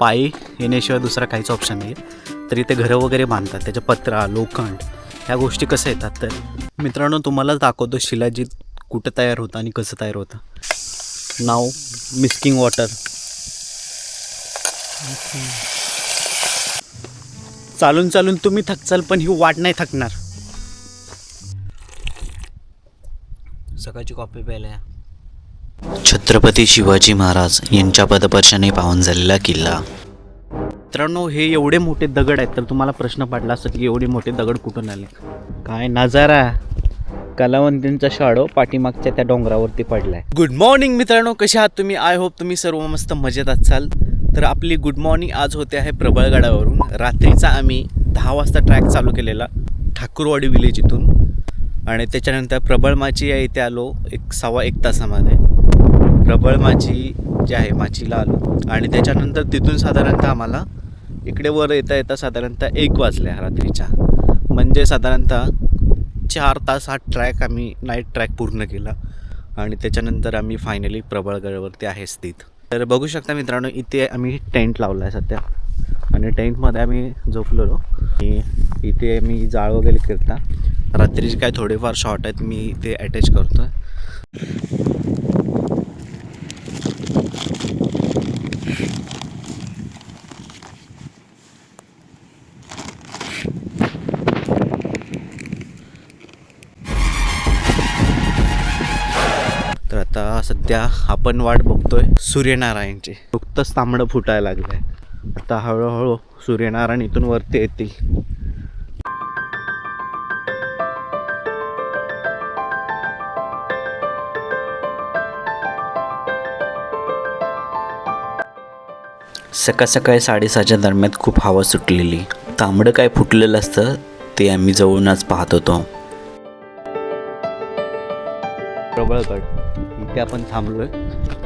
पायी येण्याशिवाय दुसरा काहीच ऑप्शन नाही आहे तर इथे घरं वगैरे बांधतात त्याच्या पत्रा लोखंड ह्या गोष्टी कसं येतात तर? मित्रांनो तुम्हालाच दाखवतो शिलाजीत कुठं तयार होतं आणि कसं तयार होतं. नाव मिस्किंग वॉटर. चालून चालून तुम्ही थकचाल पण ही वाट नाही थकणार. सकाळची कॉफी प्यायला छत्रपती शिवाजी महाराज यांच्या पदपर्शाने पावन झालेला किल्ला. मित्रांनो हे एवढे मोठे दगड आहेत तर तुम्हाला प्रश्न पडला असत की एवढे मोठे दगड कुठून आले? काय नजारा? कलावंतींचा शाडो पाठीमागच्या त्या डोंगरावरती पडलाय. गुड मॉर्निंग मित्रांनो कसे आहात तुम्ही? आय होप तुम्ही सर्व मस्त मजेत असाल. तर आपली गुड मॉर्निंग आज होते आहे प्रबळगडावरून. रात्रीचा आम्ही दहा वाजता ट्रॅक चालू केलेला ठाकूरवाडी विलेज इथून. आणि त्याच्यानंतर प्रबळमाची या इथे आलो एक सव्वा एक तासामध्ये. प्रबळ माची जी आहे माचीला आलो आणि त्याच्यानंतर तिथून साधारणतः आम्हाला इकडे वर येता येता साधारणतः एक वाजल्या रात्रीच्या. म्हणजे साधारणतः चार तास हा ट्रॅक आम्ही नाईट ट्रॅक पूर्ण केला. आणि त्याच्यानंतर आम्ही फायनली प्रबळगडवरती आहे स्थित तर बघू शकता मित्रांनो इथे आम्ही टेंट लावला आहे सध्या. आणि टेंटमध्ये आम्ही झोपलेलो. आणि इथे मी जाळ वगैरे करता रात्रीचे काय थोडेफार शॉर्ट आहेत मी इथे अटॅच करतो आहे तर आता सध्या आपण वाट बघतोय सूर्यनारायणची. नुकतंच तांबडं फुटायला लागलं आहे आता हळूहळू सूर्यनारायण इथून वरती येतील. सकाळ सकाळी साडेसहाच्या दरम्यान खूप हवा सुटलेली. तांबडं काय फुटलेलं असतं ते आम्ही जवळूनच पाहत होतो. प्रबळगड. इथे आपण थांबलोय.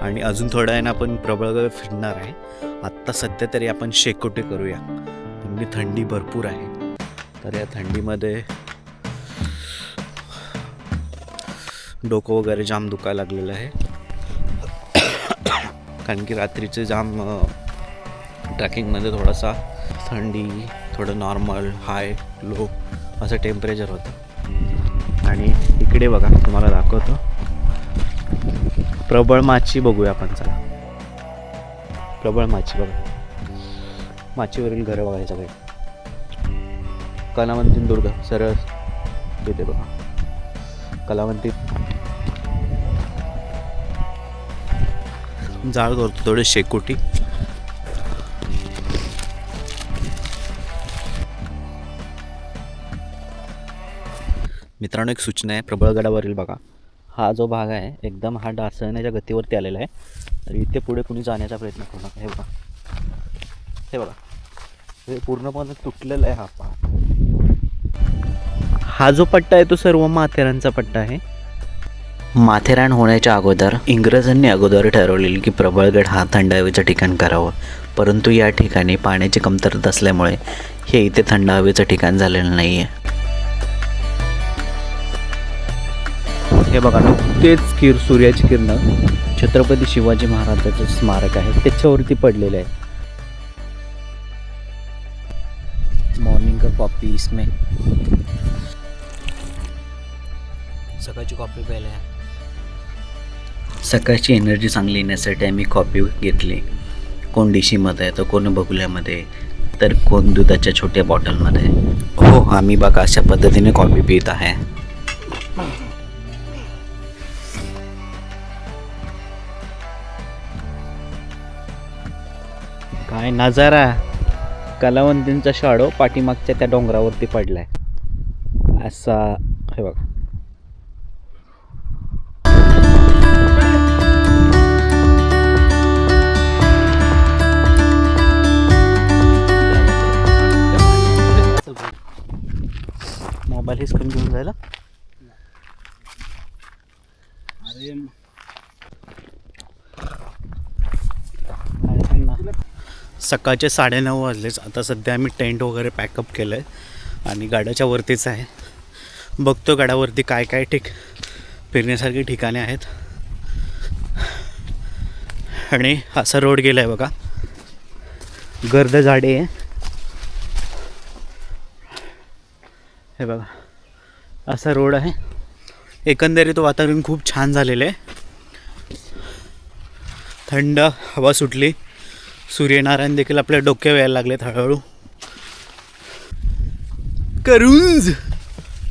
आणि अजून थोड्या वेळाने आपण प्रबळगड फिरणार आहे. आत्ता सध्या तरी आपण शेकोटे करूया. म्हणजे थंडी भरपूर आहे. तर या थंडीमध्ये डोकं वगैरे जाम दुखायला लागलेलं आहे. कारण की रात्रीचे जाम ट्रॅकिंगमध्ये थोडासा थंडी थोडं नॉर्मल हाय लो असं टेम्परेचर होतं. आणि इकडे बघा तुम्हाला दाखवतो. प्रबळ माची बघूया आपण चला. प्रबळ माची बघा. माचीवरील घरं बघायचं काही कलावंतीन दुर्ग सरळ येते बघा. कलावंतीत जाळ करतो थोडे शेकोटी. मित्रांनो एक सूचना आहे. प्रबळगडावरील बघा. हा जो भाग आहे एकदम हा डासळण्याच्या गतीवरती आलेला आहे. तर इथे पुढे कुणी जाण्याचा प्रयत्न करू नका हे बघा. हे बघा. हे पूर्णपणे तुटलेला आहे हा पहा हा जो पट्टा आहे तो सर्व माथेरानचा पट्टा आहे. माथेरान होण्याच्या अगोदर इंग्रजांनी अगोदर ठरवलेले की प्रबळगड हा थंड हवेचं ठिकाण करावं. परंतु या ठिकाणी पाण्याची कमतरता असल्यामुळे हे इथे थंड हवेचं ठिकाण झालेलं नाही आहे हे बघा नुकतेच किर सूर्याची किरणं छत्रपती शिवाजी महाराजाचं स्मारक आहे. त्याच्यावरती पडलेलं आहे. मॉर्निंग का कॉफी इसमें? सकाळची कॉफी प्यायला आहे. सकाळची एनर्जी चांगली येण्यासाठी आम्ही कॉफी घेतली. कोण डिशीमध्ये तर कोण बगुल्यामध्ये तर कोण दुधाच्या छोट्या बॉटलमध्ये हो आम्ही बघा अशा पद्धतीने कॉफी पित आहे. काय नजारा. कलावंतींचा शाडो पाठीमागच्या त्या डोंगरावरती पडलाय. असा हे बघा. मोबाईल हिसकून घेऊन जायला. अरे सकाळचे साडेनऊ वाजलेच आता सध्या आम्ही टेंट वगैरे पॅकअप केलं आहे आणि गाड्याच्या वरतीच आहे. बघतो गाड्यावरती काय काय ठीक फिरण्यासारखी ठिकाणे आहेत. आणि असा रोड गेला आहे बघा. गर्द झाडे आहे. हे बघा. असा रोड आहे. एकंदरीत वातावरण खूप छान झालेलं आहे. थंड हवा सुटली. सूर्यनारायण देखील आपल्या डोक्यावर यायला लागलेत हळूहळू. करूंज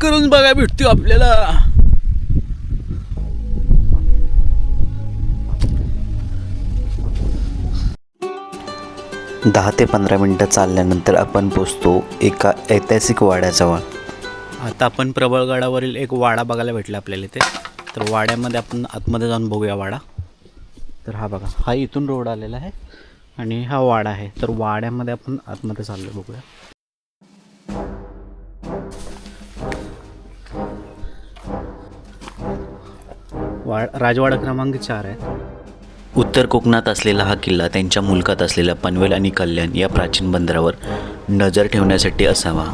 करूंज बघा भेटतो आपल्याला. दहा ते पंधरा मिनटं चालल्यानंतर आपण पोचतो एका ऐतिहासिक वाड्याजवळ. आता आपण प्रबळगडावरील एक वाडा बघायला भेटला आपल्याला इथे. तर वाड्यामध्ये आपण आतमध्ये जाऊन बघूया वाडा. तर हा बघा हा इथून रोड आलेला आहे. आणि हा वाडा आहे. तर वाड्यामध्ये आपण आतमध्ये चाललो बघूया. वा राजवाडा क्रमांक चार आहे. उत्तर कोकणात असलेला हा किल्ला त्यांच्या मुलकात असलेल्या पनवेल आणि कल्याण या प्राचीन बंदरावर नजर ठेवण्यासाठी असावा.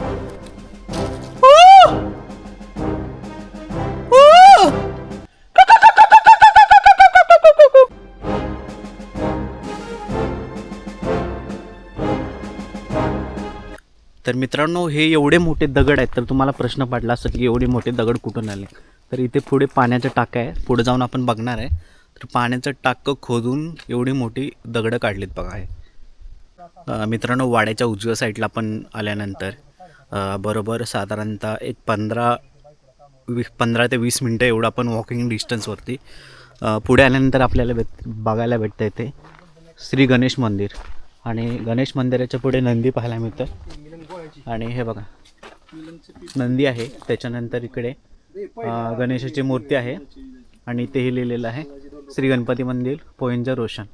तर मित्रांनो हे एवढे मोठे दगड आहेत तर तुम्हाला प्रश्न पडला असेल की एवढे मोठे दगड कुठून आले? तर इथे पुढे पाण्याचं टाकं आहे पुढे जाऊन आपण बघणार आहे. तर पाण्याचं टाकं खोदून एवढी मोठी दगडं काढलीत बघा आहे मित्रांनो वाड्याच्या उजव्या साईडला आपण आल्यानंतर बरोबर साधारणतः एक पंधरा वीस पंधरा ते वीस मिनटं एवढं आपण वॉकिंग डिस्टन्सवरती पुढे आल्यानंतर आपल्याला भेट बघायला भेटतं येते श्री गणेश मंदिर. आणि गणेश मंदिराच्या पुढे नंदी पाहायला मिळतं. आणि हे बघा. नंदी आहे. त्याच्यानंतर इकडे गणेशाची मूर्ती आहे. आणि तेही लिहिलेलं आहे श्री गणपती मंदिर पोयंजर रोशन.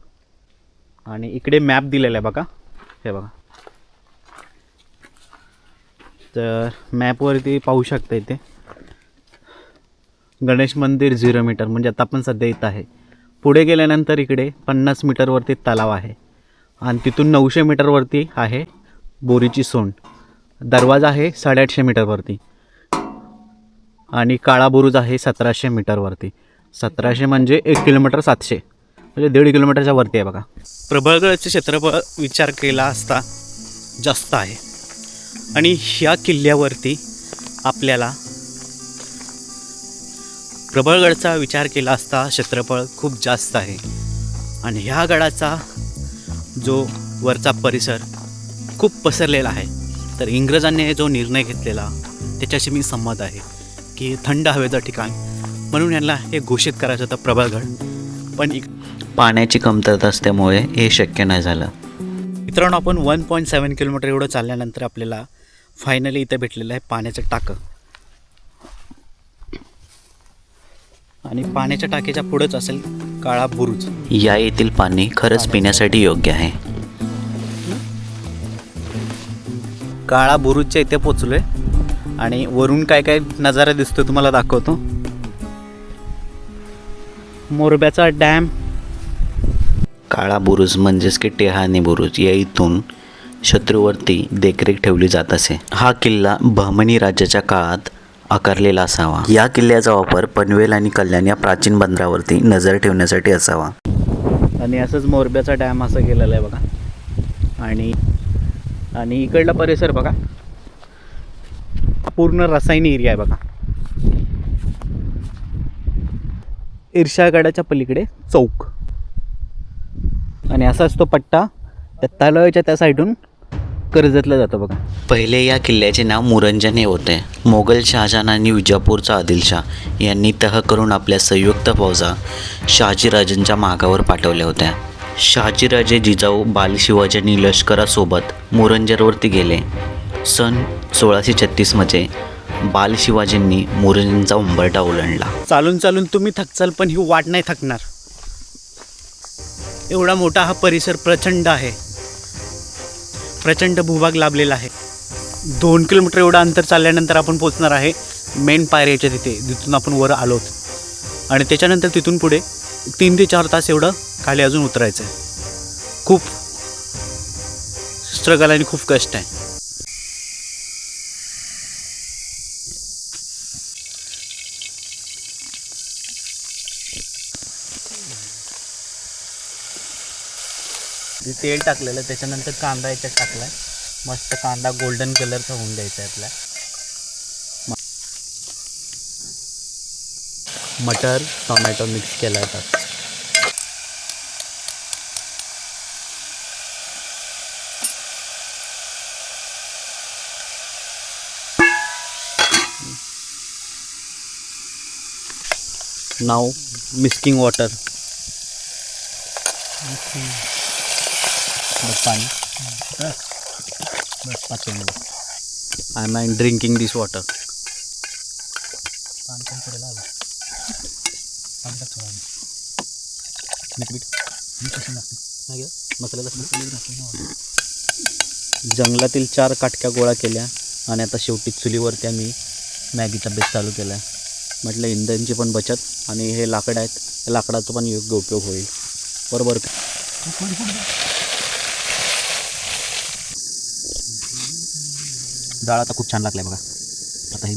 आणि इकडे मॅप दिलेला आहे बघा. हे बघा. तर मॅपवरती पाहू शकता इथे. गणेश मंदिर झिरो मीटर म्हणजे आता आपण सध्या इथं आहे. पुढे गेल्यानंतर इकडे पन्नास मीटरवरती तलाव आहे. आणि तिथून नऊशे मीटरवरती आहे बोरीची सोंड. दरवाजा आहे साडेआठशे मीटरवरती आणि काळा बुरुज आहे सतराशे मीटरवरती सतराशे म्हणजे एक किलोमीटर सातशे. म्हणजे दीड किलोमीटरच्या वरती आहे बघा. प्रबळगडचे क्षेत्रफळ विचार केला असता जास्त आहे. आणि ह्या किल्ल्यावरती आपल्याला प्रबळगडचा विचार केला असता क्षेत्रफळ खूप जास्त आहे. आणि ह्या गडाचा जो वरचा परिसर खूप पसरलेला आहे. तर इंग्रजांनी जो निर्णय घेतलेला त्याच्याशी मी संमत आहे की थंड हवेचं ठिकाण. म्हणून यांना हे घोषित करायचं होतं प्रबळगड. पण इक पाण्याची कमतरता असल्यामुळे हे शक्य नाही झालं. मित्रांनो आपण वन पॉईंट सेवन किलोमीटर एवढं चालल्यानंतर आपल्याला फायनली इथं भेटलेलं आहे पाण्याचं टाकं. आणि पाण्याच्या टाकीच्या पुढंच असेल काळा बुरुज. या येथील पाणी खरंच पिण्यासाठी योग्य आहे. काळा बुरुजच्या इथे पोचलो आहे आणि वरून काय काय नजारा दिसतो तुम्हाला दाखवतो. मोरब्याचा डॅम. काळा बुरुज म्हणजेच की टेहानी बुरुज. या इथून शत्रूवरती देखरेख ठेवली जात असे. हा किल्ला बहमनी राज्याच्या काळात आकारलेला असावा. या किल्ल्याचा वापर पनवेल आणि कल्याण या प्राचीन बंदरावरती नजर ठेवण्यासाठी असावा. आणि असंच मोरब्याचा डॅम असं केलेला आहे बघा. आणि आणि इकडला परिसर बघा. पूर्ण रसायनी एरिया आहे बघा. ईर्षागडाच्या पलीकडे चौक. आणि असाच तो पट्टा त्या तलावाच्या त्या साईडून कर्जतला जातो बघा. पहिले या किल्ल्याचे नाव मुरंजन हे होते. मोगल शहाजहान आणि विजापूरचा आदिलशाह यांनी तह करून आपल्या संयुक्त फौजा शहाजीराजांच्या मागावर पाठवल्या होत्या. शहाजीराजे जिजाऊ बाल शिवाजींनी लष्करासोबत मुरंजरवरती गेले. सन सोळाशे छत्तीसमध्ये बाल शिवाजींनी मुरंजनचा उंबरटा ओलांडला. चालून चालून तुम्ही थकचाल पण ही वाट नाही थकणार. एवढा मोठा हा परिसर प्रचंड आहे. प्रचंड भूभाग लाभलेला आहे. दोन किलोमीटर एवढं अंतर चालल्यानंतर आपण पोचणार आहे मेन पायऱ्याच्या तिथे जिथून आपण वर आलो आणि त्याच्यानंतर तिथून पुढे तीन ते चार तास एवढं खाली अजून उतरायचं आहे खूप स्ट्रगल आणि खूप कष्ट आहे. ते तेल टाकलेलं त्याच्यानंतर कांदा याच्यात टाकलाय. मस्त कांदा गोल्डन कलरचा होऊन द्यायचा आहे आपला. मटर टोमॅटो मिक्स केला आहे नाव मिस्किंग वॉटर. बस पाणी. बस पाच minute I am I drinking this water जंगलातील चार काटक्या गोळा केल्या आणि आता शेवटी चुलीवरती आम्ही मॅगीचा बेस चालू केला आहे म्हटलं इंधनची पण बचत आणि हे लाकड आहेत या लाकडाचा पण योग्य उपयोग होईल. बरोबर का? डाळ आता खूप छान लागलाय बघा. आता हे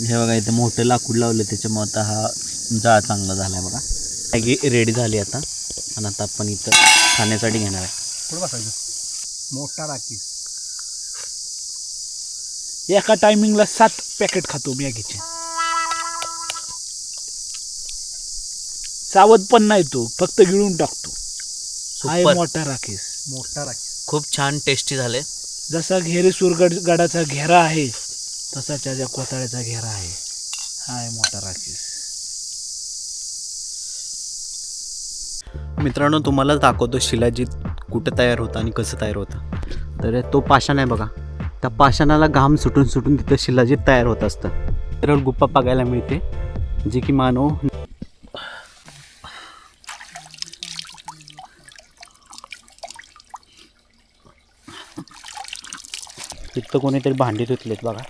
हे बघा इथे मोठं लाकूड लावलं त्याच्यामुळे आता हा जाळ चांगला झाला आहे बघा. मॅगी रेडी झाली आता. आणि आता आपण इथं खाण्यासाठी घेणार आहे. पुढे बसायचं. मोठा राखीस. एका टायमिंगला सात पॅकेट खातो मॅगीचे. सावध पण नाही तो फक्त गिळून टाकतो. आहे मोठा राखीस मोठा राखीस खूप छान टेस्टी झाले. जसा घेरेसूर गड गडाचा घेरा आहे तसा त्याच्या कोताळ्याचा घेरा आहे. हा आहे मोठा राखीस मित्रांनो तुम्हाला दाखवतो शिलाजीत कुठं तयार होतं आणि कसं तयार होतं. तर तो पाषाण आहे बघा. त्या पाषाणाला घाम सुटून सुटून तिथं शिलाजीत तयार होत असतं. तर गुप्पा बघायला मिळते. जे की मानव तिथं कोणीतरी भांडी धुतलेत बघा.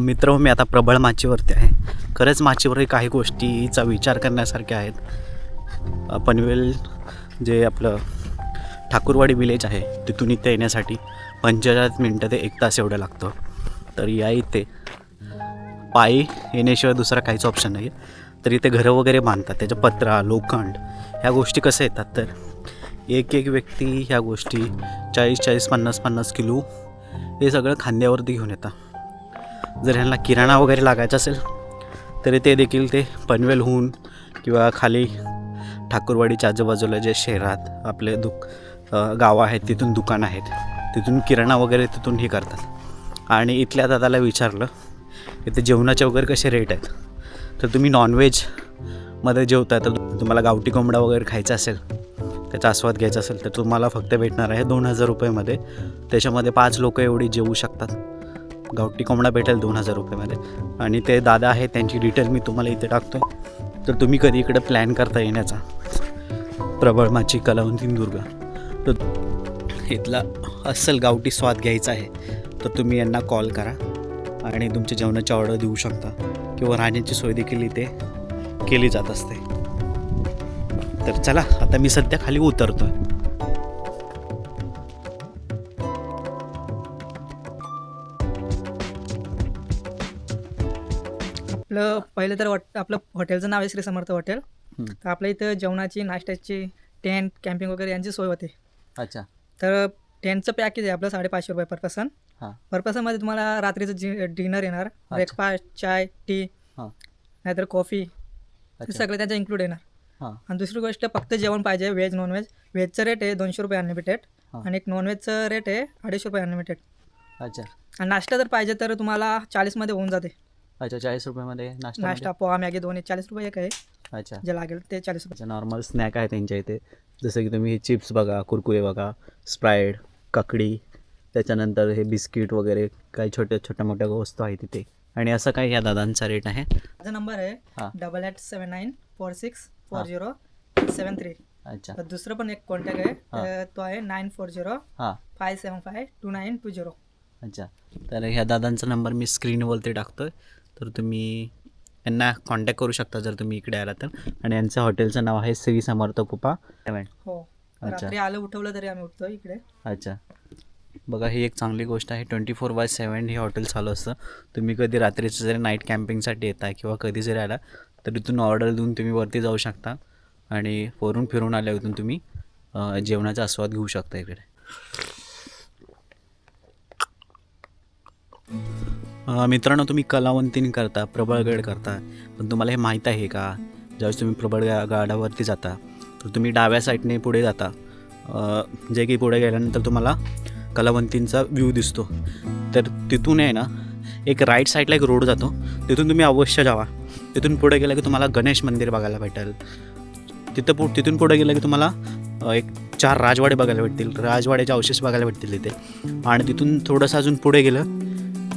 मित्र हो, मी आता प्रबळ माचीवरती आहे. खरंच माचीवर काही गोष्टीचा विचार करण्यासारख्या आहेत. पनवेल जे आपलं ठाकूरवाडी विलेज आहे तिथून इथे येण्यासाठी पंचेचाळीस मिनटं ते एक तास एवढं लागतं. तर या इथे पायी येण्याशिवाय दुसरा काहीच ऑप्शन नाही तर इथे घरं वगैरे बांधतात त्याच्या पत्रा लोखंड ह्या गोष्टी कसं येतात तर एक एक व्यक्ती ह्या गोष्टी चाळीस चाळीस पन्नास पन्नास किलो हे सगळं खांद्यावरती घेऊन येतात. जर ह्यांना किराणा वगैरे लागायचा असेल तरी ते देखील ते पनवेलहून किंवा खाली ठाकूरवाडीच्या आजूबाजूला जे शहरात आपले दुक गावं आहेत तिथून दुकान आहेत तिथून किराणा वगैरे तिथून हे करतात. आणि इथल्या दादाला विचारलं इथे जेवणाचे वगैरे कसे रेट आहेत? तर तुम्ही नॉनव्हेजमध्ये जेवता तर तुम्हाला गावठी कोंबडा वगैरे खायचा असेल त्याचा आस्वाद घ्यायचा असेल तर तुम्हाला फक्त भेटणार आहे दोन हजार रुपयेमध्ये. त्याच्यामध्ये पाच लोक एवढी जेवू शकतात. गावठी कोंबडा भेटेल दोन हजार रुपयेमध्ये. आणि ते दादा आहेत त्यांची डिटेल मी तुम्हाला इथे टाकतो तर तुम्ही कधी इकडे प्लॅन करता येण्याचा? प्रबळमाची कलावून सिंधुदुर्ग तर इथला अस्सल गावठी स्वाद घ्यायचा आहे. तर तुम्ही यांना कॉल करा. आणि तुमच्या जेवणाची ऑर्डर देऊ शकता. किंवा राहण्याची सोय देखील इथे केली जात असते. तर चला आता मी सध्या खाली उतरतोय. आपलं पहिलं तर हॉट आपलं हॉटेलचं नाव आहे श्री समर्थ हॉटेल. तर आपल्या इथं जेवणाची नाश्त्याची टेंट कॅम्पिंग वगैरे यांची सोय होते. अच्छा. तर टेंटचं पॅकेज आहे आपलं साडेपाचशे रुपये पर पर्सन पर पर्सनमध्ये तुम्हाला रात्रीचं डिनर येणार ब्रेकफास्ट चाय टी हां. नाहीतर कॉफी सगळं त्याचं इन्क्लूड येणार. आणि दुसरी गोष्ट फक्त जेवण पाहिजे व्हेज नॉनव्हेज व्हेजचं रेट आहे दोनशे रुपये अनलिमिटेड. आणि एक नॉनव्हेजचं रेट आहे अडीचशे रुपये अनलिमिटेड अच्छा. आणि नाश्ता जर पाहिजे तर तुम्हाला चाळीसमध्ये होऊन जाते. अच्छा चाळीस रुपयामध्ये नाश्ता नाश्ता पोहा मॅगी दोन्ही चाळीस रुपये एक आहे. अच्छा. जे लागेल ते चाळीस रुपये. नॉर्मल स्नॅक आहे त्यांच्या इथे. जसं की तुम्ही हे चिप्स बघा कुरकुरे बघा स्प्राईड ककडी त्याच्यानंतर हे बिस्किट वगैरे काही छोट्या छोट्या मोठ्या वस्तू आहेत तिथे. आणि असं काही या दादांचा रेट आहे? माझा नंबर आहे. Double eight seven nine four six four. Zero seven three. अच्छा. दुसरं पण एक कॉन्टॅक्ट आहे. हां. तर तो आहे नाईन फोर झिरो हां. Five seven five two nine two zero. अच्छा. तर ह्या दादांचा नंबर मी स्क्रीनवरती टाकतो आहे तर तुम्ही यांना कॉन्टॅक्ट करू शकता जर तुम्ही इकडे आला तर. आणि यांचं हॉटेलचं नाव आहे श्री समर्थ कुपा. हो. अच्छा. रात्री आलं उठवलं तरी आम्ही उठतो इकडे. अच्छा. बघा ही एक चांगली गोष्ट आहे. ट्वेंटी फोर बाय सेवन हे हॉटेल चालू असतं. तुम्ही कधी रात्रीचं जरी नाईट कॅम्पिंगसाठी येता किंवा कधी जरी आला तर इथून ऑर्डर देऊन तुम्ही वरती जाऊ शकता. आणि वरून फिरून आल्या इथून तुम्ही जेवणाचा आस्वाद घेऊ शकता इकडे. मित्रांनो तुम्ही कलावंतीन करता प्रबळगड करता. पण तुम्हाला हे माहीत आहे का? ज्यावेळेस तुम्ही प्रबळ गाडावरती जाता तर तुम्ही डाव्या साईडने पुढे जाता. जे की पुढे गेल्यानंतर तुम्हाला कलावंतींचा व्ह्यू दिसतो. तर तिथून आहे ना एक राईट साईडला एक रोड जातो. तिथून तुम्ही अवश्य जावा. तिथून पुढे गेलं की तुम्हाला गणेश मंदिर बघायला भेटेल. तिथं पु तिथून पुढे गेलं की तुम्हाला एक चार राजवाडे बघायला भेटतील. राजवाड्याचे अवशेष बघायला भेटतील तिथे. आणि तिथून थोडंसं अजून पुढे गेलं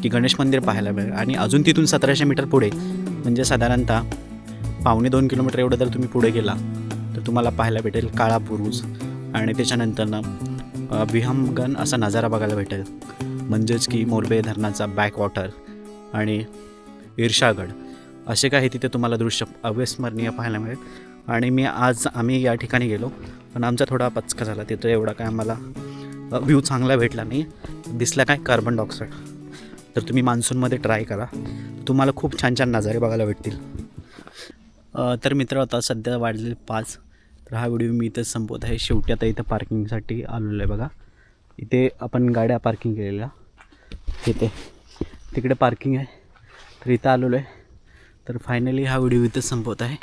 की गणेश मंदिर पाहायला मिळेल. आणि अजून तिथून सतराशे मीटर पुढे म्हणजे साधारणतः पावणे दोन किलोमीटर एवढं जर तुम्ही पुढे गेला तर तुम्हाला पाहायला भेटेल काळा बुरुज. आणि त्याच्यानंतरनं अ, असा नजारा बघायला भेटेल. म्हणजेच की मोरबे धरणाचा बॅकवॉटर आणि ईर्षागड असे काही तिथे तुम्हाला दृश्य अविस्मरणीय पाहायला मिळेल. आणि मी आज आम्ही या ठिकाणी गेलो पण आमचा थोडा पचका झाला. तिथं एवढा काय आम्हाला व्ह्यू चांगला भेटला नाही. दिसला काय कार्बन डायऑक्साईड तर तुम्ही मान्सूनमध्ये ट्राय करा. तुम्हाला खूप छान छान नजारे बघायला भेटतील. तर मित्र आता सध्या वाढलेले पाच. तर हा व्हिडिओ मी इथं संपवत आहे. शेवटी आता इथं पार्किंगसाठी आलेलो आहे बघा. इथे आपण गाड्या पार्किंग केलेल्या. तिथे तिकडे पार्किंग आहे. तर इथं आलेलो आहे. तर फायनली हा व्हिडिओ इथं संपवत आहे.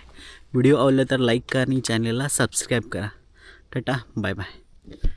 व्हिडिओ आवडला तर लाईक करा आणि चॅनलला सबस्क्राईब करा. Tata bye bye